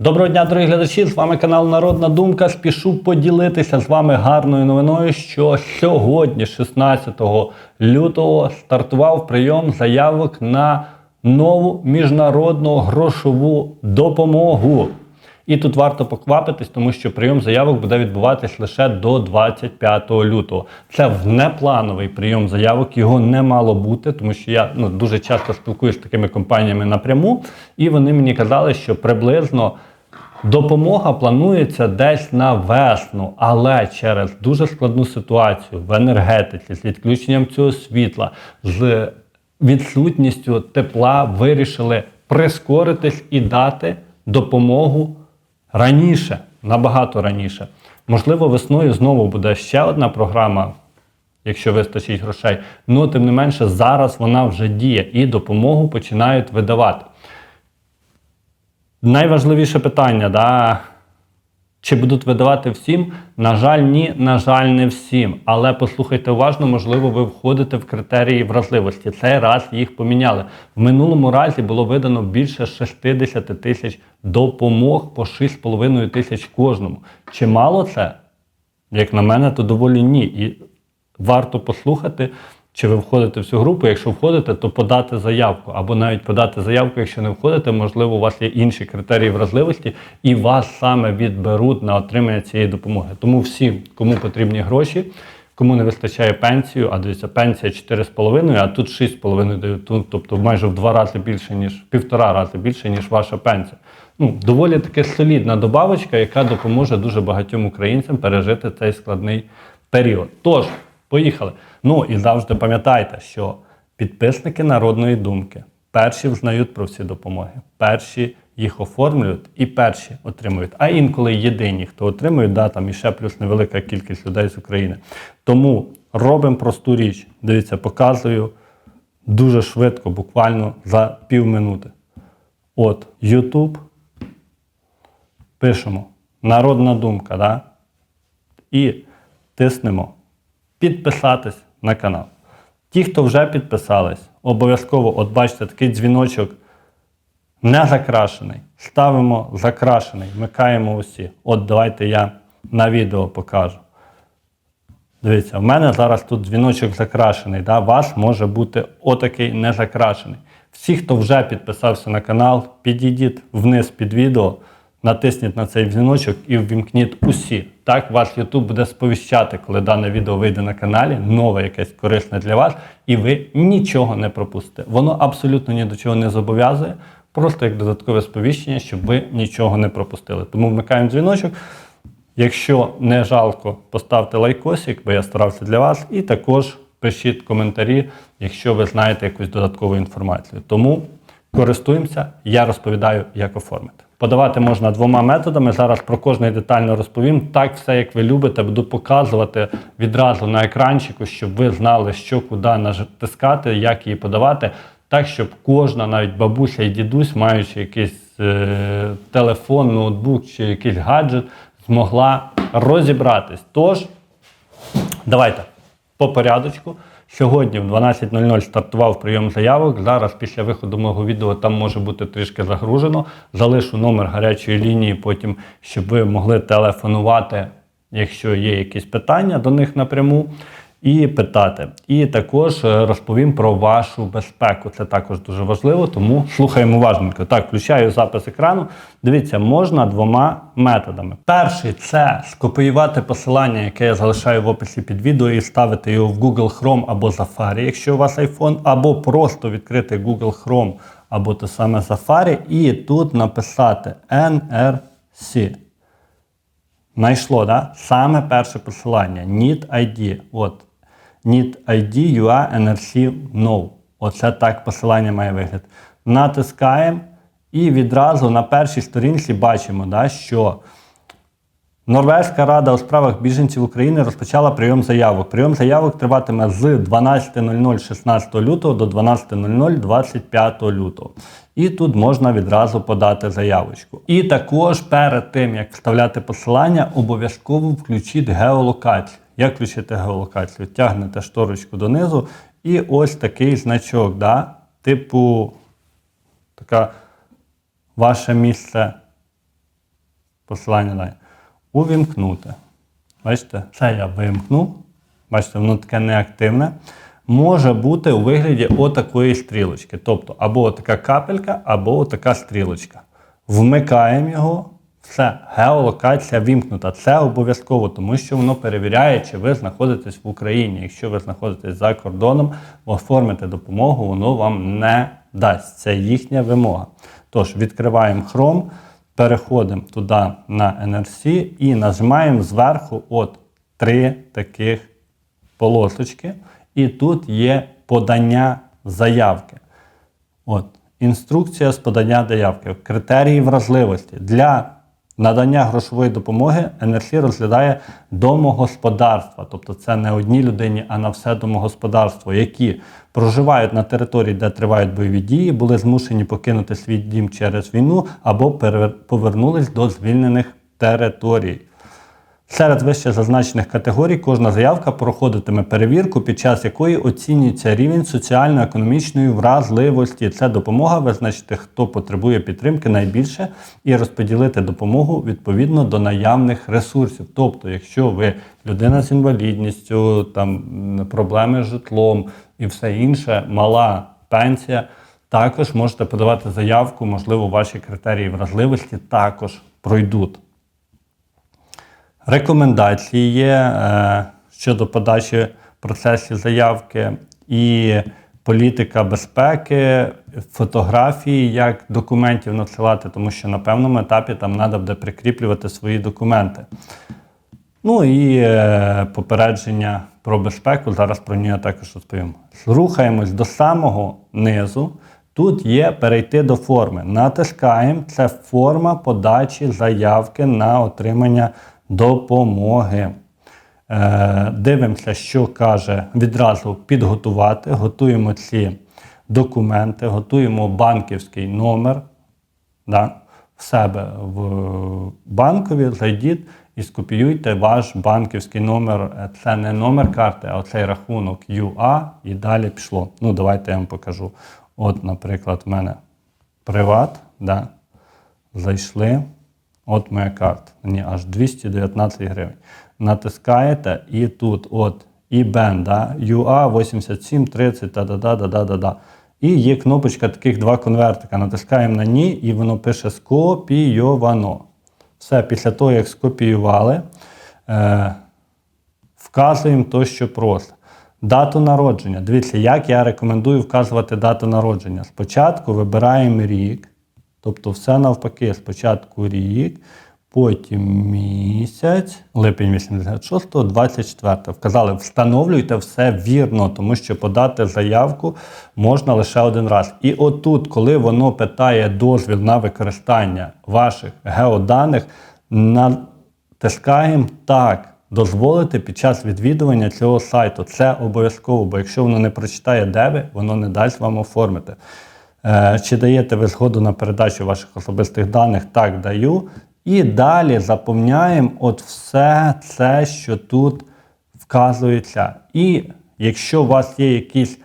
Доброго дня, дорогі глядачі! З вами канал Народна Думка. Спішу поділитися з вами гарною новиною, що сьогодні, 16 лютого, стартував прийом заявок на нову міжнародну грошову допомогу. І тут варто поквапитись, тому що прийом заявок буде відбуватись лише до 25 лютого. Це внеплановий прийом заявок, його не мало бути, тому що я ну, дуже часто спілкуюся з такими компаніями напряму, і вони мені казали, що приблизно допомога планується десь на весну, але через дуже складну ситуацію в енергетиці з відключенням цього світла, з відсутністю тепла вирішили прискоритись і дати допомогу раніше, набагато раніше. Можливо, весною знову буде ще одна програма, якщо вистачить грошей. Ну, тим не менше, зараз вона вже діє і допомогу починають видавати. Найважливіше питання, да? чи будуть видавати всім? На жаль, ні, на жаль, не всім. Але послухайте уважно, можливо, ви входите в критерії вразливості. Цей раз їх поміняли. В минулому разі було видано більше 60 тисяч допомог по 6,5 тисяч кожному. Чи мало це? Як на мене, то доволі ні. І варто послухати, чи ви входите в цю групу. Якщо входите, то подати заявку. Або навіть подати заявку, якщо не входите, можливо, у вас є інші критерії вразливості, і вас саме відберуть на отримання цієї допомоги. Тому всім, кому потрібні гроші, кому не вистачає пенсію, а дивіться, пенсія 4,5, а тут 6,5 дають, тобто майже в два рази більше, ніж півтора рази більше, ніж ваша пенсія. Ну, доволі таки солідна добавочка, яка допоможе дуже багатьом українцям пережити цей складний період. Тож, поїхали. Ну і завжди пам'ятайте, що підписники народної думки перші взнають про всі допомоги, перші їх оформлюють і перші отримують. А інколи єдині, хто отримують, да, там і ще плюс невелика кількість людей з України. Тому робимо просту річ. Дивіться, показую дуже швидко, буквально за півминути. От YouTube. Пишемо Народна думка, да? і тиснемо підписатись на канал. Ті, хто вже підписались, обов'язково, от бачите, такий дзвіночок не закрашений. Ставимо закрашений, вмикаємо усі. От давайте я на відео покажу. Дивіться, в мене зараз тут дзвіночок закрашений. Да? Вас може бути отакий не закрашений. Всі, хто вже підписався на канал, підійдіть вниз під відео, натисніть на цей дзвіночок і ввімкніть усі. Так вас YouTube буде сповіщати, коли дане відео вийде на каналі, нове якесь корисне для вас, і ви нічого не пропустите. Воно абсолютно ні до чого не зобов'язує, просто як додаткове сповіщення, щоб ви нічого не пропустили. Тому вмикаємо дзвіночок. Якщо не жалко, поставте лайкосик, бо я старався для вас, і також пишіть коментарі, якщо ви знаєте якусь додаткову інформацію. Тому користуємося, я розповідаю, як оформити. Подавати можна двома методами. Зараз про кожний детально розповім. Так, все як ви любите, буду показувати відразу на екранчику, щоб ви знали, що куди натискати, як її подавати. Так, щоб кожна, навіть бабуся і дідусь, маючи якийсь е, телефон, ноутбук чи якийсь гаджет, змогла розібратись. Тож, давайте по порядочку. Сьогодні в 12.00 стартував прийом заявок. Зараз після виходу мого відео там може бути трішки загружено. Залишу номер гарячої лінії, потім, щоб ви могли телефонувати, якщо є якісь питання до них напряму, і питати. І також е, розповім про вашу безпеку. Це також дуже важливо, тому слухаємо уважненько. Так, включаю запис екрану. Дивіться, можна двома методами. Перший це скопіювати посилання, яке я залишаю в описі під відео, і ставити його в Google Chrome або Safari, якщо у вас iPhone, або просто відкрити Google Chrome або те саме Safari, і тут написати NRC. Знайшло, да? Саме перше посилання. Need ID. От. Need ID UA NRC No. Оце так посилання має вигляд. Натискаємо і відразу на першій сторінці бачимо, да, що Норвезька рада у справах біженців України розпочала прийом заявок. Прийом заявок триватиме з 12.00 16 лютого до 12.00 25 лютого. І тут можна відразу подати заявочку. І також перед тим, як вставляти посилання, обов'язково включіть геолокацію. Як включити геолокацію? Тягнете шторочку донизу, і ось такий значок, да? типу така ваше місце посилання далі. Увімкнути. Бачите, це я вимкнув. Бачите, воно таке неактивне. Може бути у вигляді отакої стрілочки. Тобто або така капелька, або така стрілочка. Вмикаємо його, все, геолокація вімкнута. Це обов'язково, тому що воно перевіряє, чи ви знаходитесь в Україні. Якщо ви знаходитесь за кордоном, оформити допомогу, воно вам не дасть. Це їхня вимога. Тож, відкриваємо Chrome, переходимо туди на NRC і нажимаємо зверху от три таких полосочки. І тут є подання заявки. От, інструкція з подання заявки. Критерії вразливості. Для надання грошової допомоги НРС розглядає домогосподарства. Тобто це не одній людині, а на все домогосподарство, які проживають на території, де тривають бойові дії, були змушені покинути свій дім через війну або повернулись до звільнених територій. Серед вище зазначених категорій кожна заявка проходитиме перевірку, під час якої оцінюється рівень соціально-економічної вразливості. Це допомога визначити, хто потребує підтримки найбільше, і розподілити допомогу відповідно до наявних ресурсів. Тобто, якщо ви людина з інвалідністю, там проблеми з житлом і все інше, мала пенсія, також можете подавати заявку, можливо, ваші критерії вразливості також пройдуть. Рекомендації є е, щодо подачі процесів заявки і політика безпеки, фотографії, як документів надсилати, тому що на певному етапі там треба буде прикріплювати свої документи. Ну і е, попередження про безпеку. Зараз про нього також розповім. Рухаємось до самого низу. Тут є перейти до форми. Натискаємо. Це форма подачі заявки на отримання допомоги. Е, дивимося, що каже відразу підготувати. Готуємо ці документи, готуємо банківський номер да, в себе в банкові, зайдіть і скопіюйте ваш банківський номер. Е, Це не номер карти, а оцей рахунок UA і далі пішло. Ну, давайте я вам покажу. От, наприклад, в мене приват, да, зайшли. От моя карта. Ні, аж 219 гривень. Натискаєте і тут от IBAN, да, UA 8730, да-да-да-да-да-да. І є кнопочка таких два конвертика. Натискаємо на ній, і воно пише скопійовано. Все, після того, як скопіювали, е, вказуємо то, що просто. Дату народження. Дивіться, як я рекомендую вказувати дату народження. Спочатку вибираємо рік, тобто все навпаки. Спочатку рік, потім місяць, липень 86, го 24. го Вказали, встановлюйте все вірно, тому що подати заявку можна лише один раз. І отут, коли воно питає дозвіл на використання ваших геоданих, натискаємо так. Дозволити під час відвідування цього сайту. Це обов'язково, бо якщо воно не прочитає, де ви, воно не дасть вам оформити. Е, чи даєте ви згоду на передачу ваших особистих даних? Так, даю. І далі заповняємо от все це, що тут вказується. І якщо у вас є якісь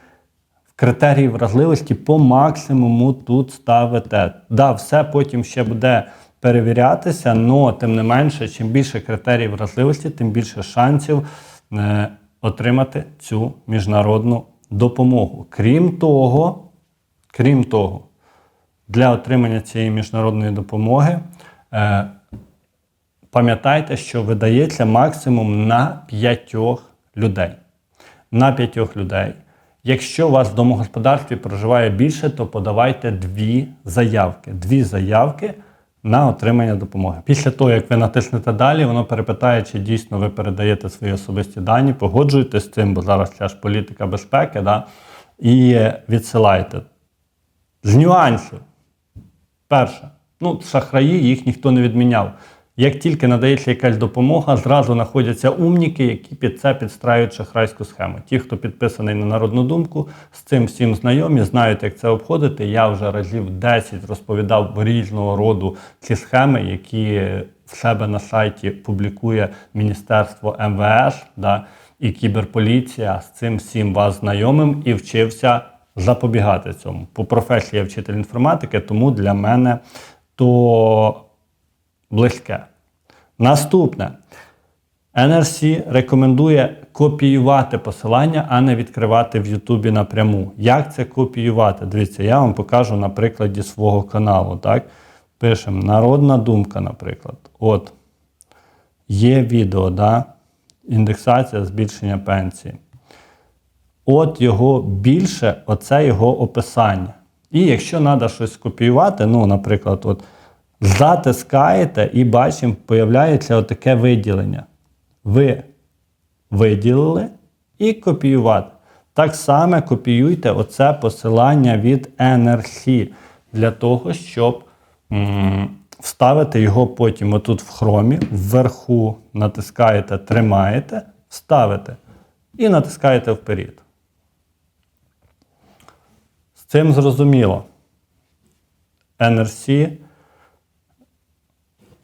критерії вразливості, по максимуму тут ставите. Да, все потім ще буде перевірятися, але тим не менше, чим більше критерій вразливості, тим більше шансів е, отримати цю міжнародну допомогу. Крім того, крім того, для отримання цієї міжнародної допомоги е, пам'ятайте, що видається максимум на п'ятьох людей. На п'ятьох людей. Якщо у вас в домогосподарстві проживає більше, то подавайте дві заявки. Дві заявки на отримання допомоги. Після того, як ви натиснете далі, воно перепитає, чи дійсно ви передаєте свої особисті дані, погоджуєтесь з цим, бо зараз ця ж політика безпеки, да, і відсилаєте. З нюансів. Перше, ну, шахраї їх ніхто не відміняв. Як тільки надається якась допомога, зразу знаходяться умніки, які під це підстраюють шахрайську схему. Ті, хто підписаний на народну думку, з цим всім знайомі, знають, як це обходити. Я вже разів 10 розповідав різного роду ці схеми, які в себе на сайті публікує Міністерство МВС да, і кіберполіція. З цим всім вас знайомим і вчився запобігати цьому. По професії я вчитель інформатики, тому для мене то близьке. Наступне. NRC рекомендує копіювати посилання, а не відкривати в Ютубі напряму. Як це копіювати? Дивіться, я вам покажу на прикладі свого каналу. Так? Пишемо Народна думка, наприклад. От. Є відео, да? індексація збільшення пенсії. От його більше, оце його описання. І якщо треба щось скопіювати, ну, наприклад, от, затискаєте і бачимо, появляється отаке виділення. Ви виділили і копіювати. Так само копіюйте оце посилання від NRC для того, щоб м, вставити його потім отут в хромі, вверху натискаєте, тримаєте, вставите і натискаєте вперед. Цим зрозуміло. NRC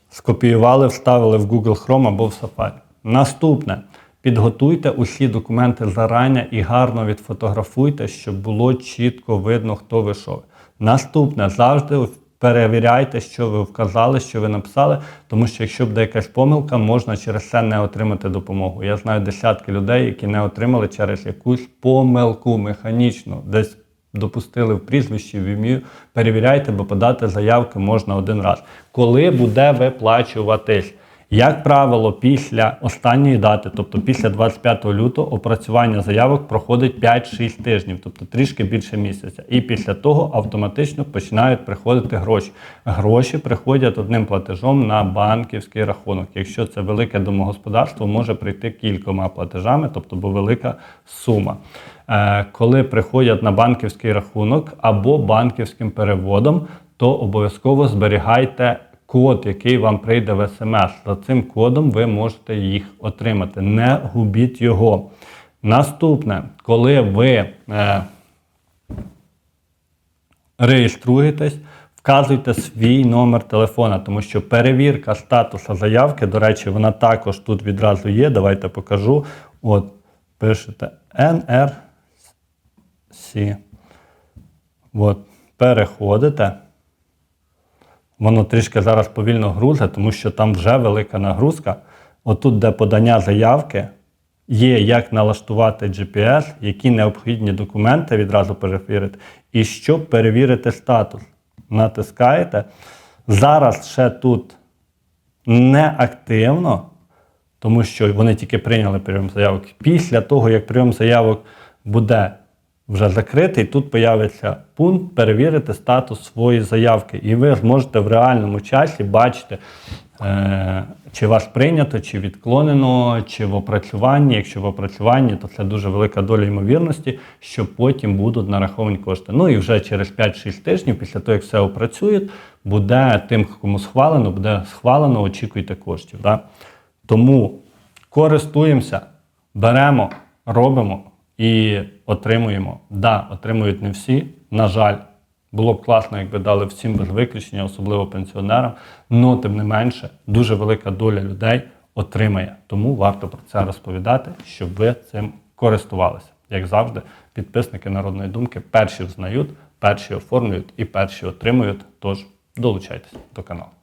скопіювали, вставили в Google Chrome або в Safari. Наступне. Підготуйте усі документи зарані і гарно відфотографуйте, щоб було чітко видно, хто ви що. Наступне, завжди перевіряйте, що ви вказали, що ви написали, тому що якщо буде якась помилка, можна через це не отримати допомогу. Я знаю десятки людей, які не отримали через якусь помилку механічну, десь допустили в прізвищі, в ім'ю. Перевіряйте, бо подати заявки можна один раз. Коли буде виплачуватись? Як правило, після останньої дати, тобто після 25 лютого, опрацювання заявок проходить 5-6 тижнів, тобто трішки більше місяця. І після того автоматично починають приходити гроші. Гроші приходять одним платежом на банківський рахунок. Якщо це велике домогосподарство, може прийти кількома платежами, тобто бо велика сума. Е, Коли приходять на банківський рахунок або банківським переводом, то обов'язково зберігайте код, який вам прийде в смс. За цим кодом ви можете їх отримати. Не губіть його. Наступне, коли ви е, реєструєтесь, вказуйте свій номер телефона, тому що перевірка статусу заявки, до речі, вона також тут відразу є. Давайте покажу. От, пишете NRC. От, переходите. Воно трішки зараз повільно грузить, тому що там вже велика нагрузка. Отут, де подання заявки, є як налаштувати GPS, які необхідні документи відразу перевірити, і щоб перевірити статус. Натискаєте. Зараз ще тут не активно, тому що вони тільки прийняли прийом заявок. Після того, як прийом заявок буде вже закритий, тут появиться пункт перевірити статус своєї заявки. І ви зможете в реальному часі бачити, е, чи вас прийнято, чи відклонено, чи в опрацюванні. Якщо в опрацюванні, то це дуже велика доля ймовірності, що потім будуть нараховані кошти. Ну і вже через 5-6 тижнів, після того, як все опрацює, буде тим, кому схвалено, буде схвалено, очікуйте коштів. Да? Тому користуємося, беремо, робимо і отримуємо. Да, отримують не всі. На жаль, було б класно, якби дали всім без виключення, особливо пенсіонерам. але тим не менше, дуже велика доля людей отримає. Тому варто про це розповідати, щоб ви цим користувалися. Як завжди, підписники народної думки перші взнають, перші оформлюють і перші отримують. Тож долучайтесь до каналу.